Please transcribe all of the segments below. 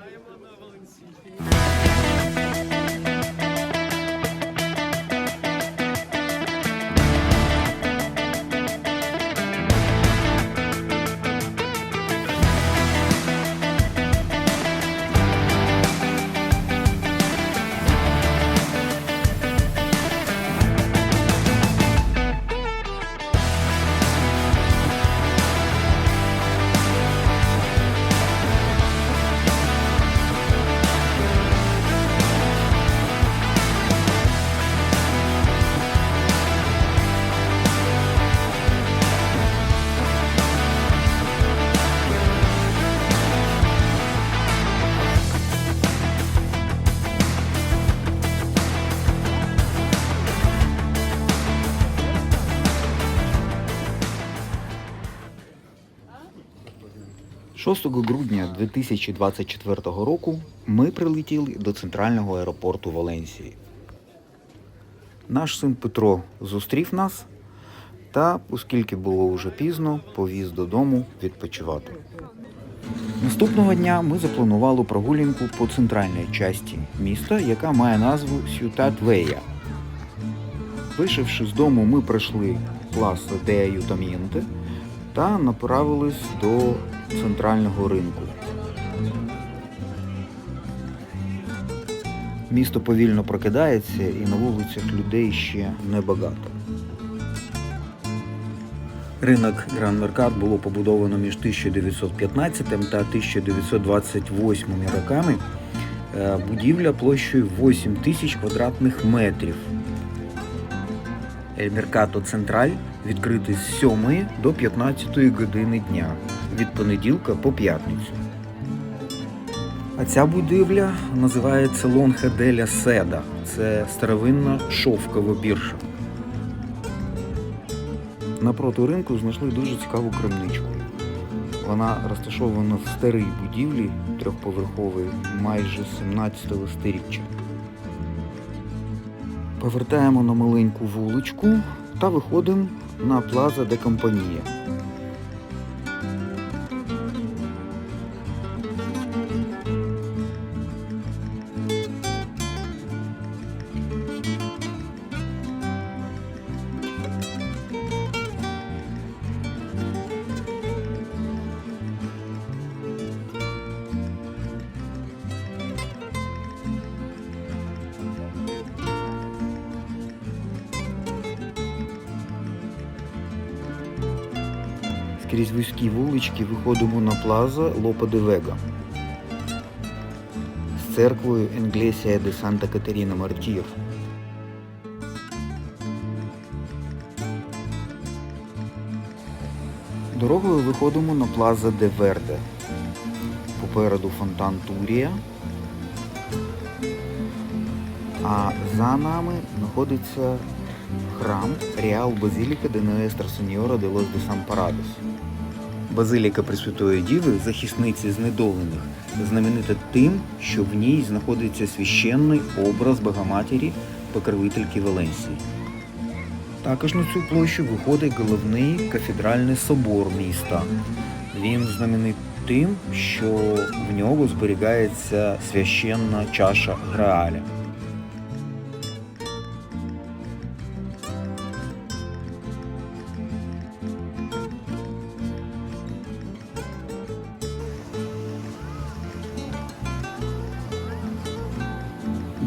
I am on the Valencia. 6 грудня 2024 року ми прилетіли до центрального аеропорту Валенсії. Наш син Петро зустрів нас та, оскільки було вже пізно, повіз додому відпочивати. Наступного дня ми запланували прогулянку по центральній часті міста, яка має назву Сютат Вея. Вийшовши з дому, ми пройшли Пласа де Аютамінте та направились до центрального ринку. Місто повільно прокидається і на вулицях людей ще небагато. Ринок Гран Меркат було побудовано між 1915 та 1928 роками. Е, Будівля площею 8 тисяч квадратних метрів. Ель Меркато Централь відкритий з 7 до 15 години дня від понеділка по п'ятницю. А ця будівля називається Лонха деля Седа. Це старовинна шовкова біржа. Напроти ринку знайшли дуже цікаву крамничку. Вона розташована в старій будівлі трьохповерховій майже 17 сторіччя. Повертаємо на маленьку вуличку та виходимо на Плаза де Компанія. Крізь вузькі вулички виходимо на плаза Лопа де Вега з церквою Енглесія де Санта Катерина Мартір. Дорогою виходимо на плаза де Верде. Попереду фонтан Турія. А за нами знаходиться храм Реал Базиліка де Ноестра Сеньора де Лос де Сан Парадос. Базиліка Пресвятої Діви, захисниці знедолених, знаменита тим, що в ній знаходиться священний образ Богоматері, покровительки Валенсії. Також на цю площу виходить головний кафедральний собор міста. Він знаменит тим, що в нього зберігається священна чаша Грааля.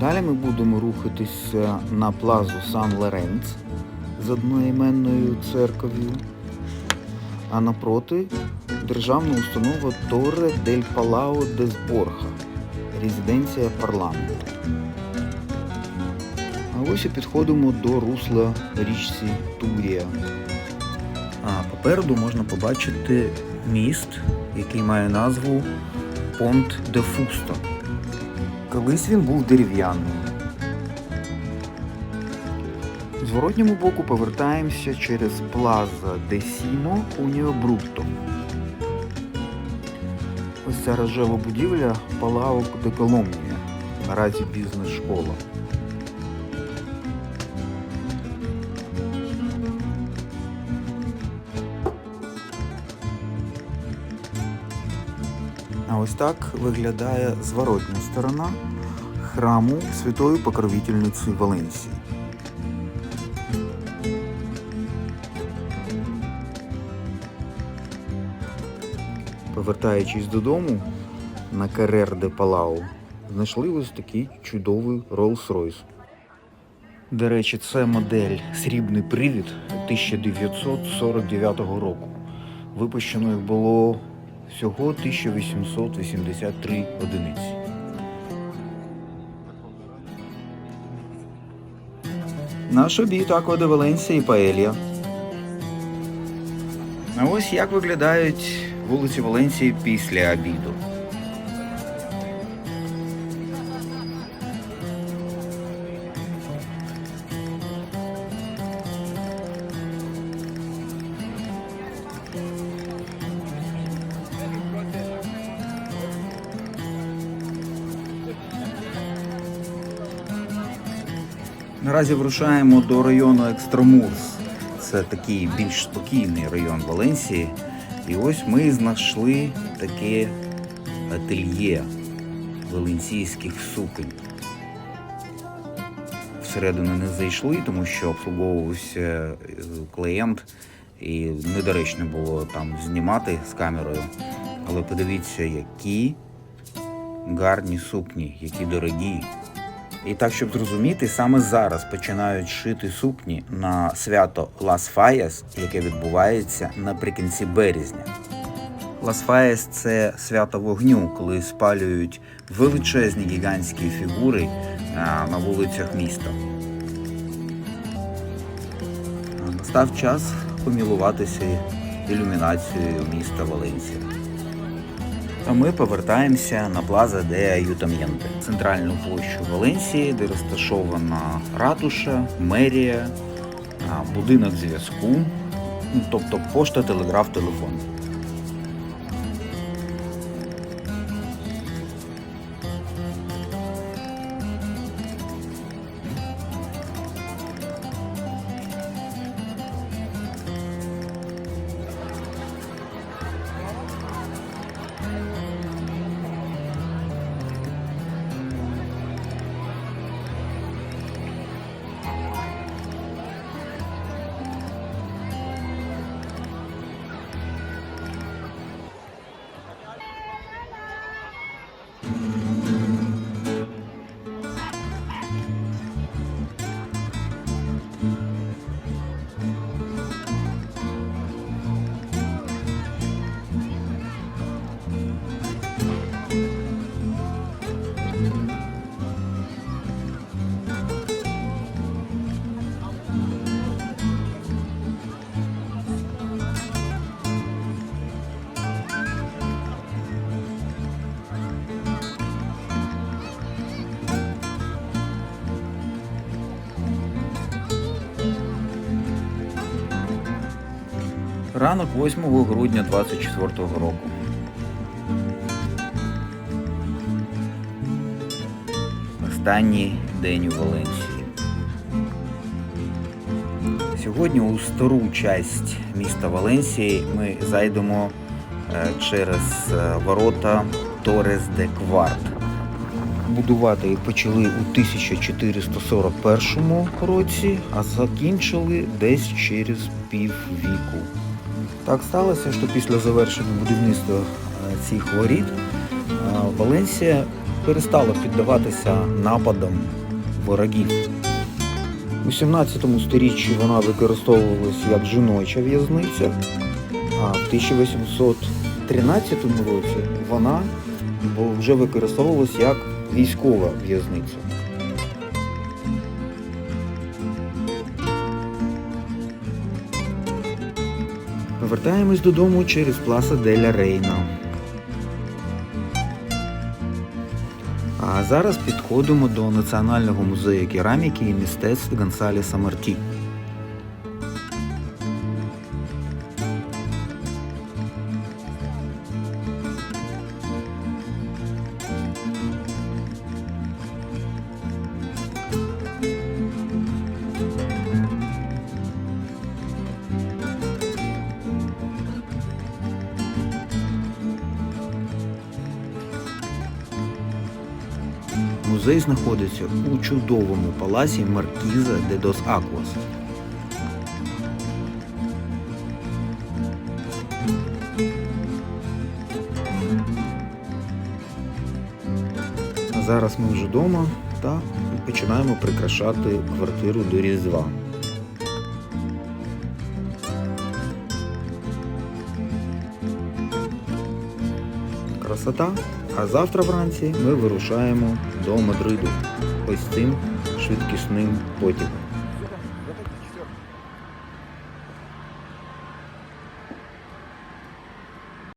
Далі ми будемо рухатися на плазу Сан Лоренц з одноіменною церков'ю, а напроти державна установа Торре дель Палао де Зборха, резиденція парламенту. А ось і підходимо до русла річці Турія. А попереду можна побачити міст, який має назву Понт де Фусто. Колись він був дерев'яним. Зворотньому боку повертаємося через Плаза де Сімо Уніо Брутто. Ось ця рожева будівля Палао де Коломнія, наразі бізнес-школа. Ось так виглядає зворотня сторона храму Святої Покровительниці Валенсії. Повертаючись додому на Карер де Палау, знайшли ось такий чудовий Rolls-Royce. До речі, це модель Срібний привід 1949 року. Випущено їх було всього 1883 одиниці. Наш обід Аква Валенсія і Паелія. А ось як виглядають вулиці Валенсії після обіду. Наразі вирушаємо до району Екстрамурс. Це такий більш спокійний район Валенсії. І ось ми знайшли таке ательє валенсійських суконь. Всередину не зайшли, тому що обслуговувався е, клієнт, і недоречно було там знімати з камерою. Але подивіться, які гарні сукні, які дорогі. І так, щоб зрозуміти, саме зараз починають шити сукні на свято Лас Фаяс, яке відбувається наприкінці березня. Лас Фаяс – це свято вогню, коли спалюють величезні гігантські фігури на вулицях міста. А, Настав час помілуватися ілюмінацією міста Валенсія. А ми повертаємося на Плаза де Аютам'єнте, центральну площу Валенсії, де розташована ратуша, мерія, будинок зв'язку, ну, тобто пошта, телеграф, телефон. Ранок 8 грудня 24 року. Останній день у Валенсії. Сьогодні у стару часть міста Валенсії ми зайдемо е, через е, ворота Торес де Кварт. Будувати почали у 1441 році, а закінчили десь через піввіку. Так сталося, що після завершення будівництва е, цих воріт е, Валенсія перестала піддаватися нападам ворогів. У 17 сторіччі вона використовувалась як жіноча в'язниця, а в 1813 році вона вже використовувалась як військова в'язниця. Повертаємось додому через Пласа Деля Рейна. А зараз підходимо до Національного музею кераміки і мистецтв Гонсалеса Марті. Музей знаходиться у чудовому палаці Маркіза де Дос Аквас. Зараз ми вже вдома та починаємо прикрашати квартиру до Різдва. Красота. А завтра вранці ми вирушаємо до Мадриду ось цим швидкісним потягом.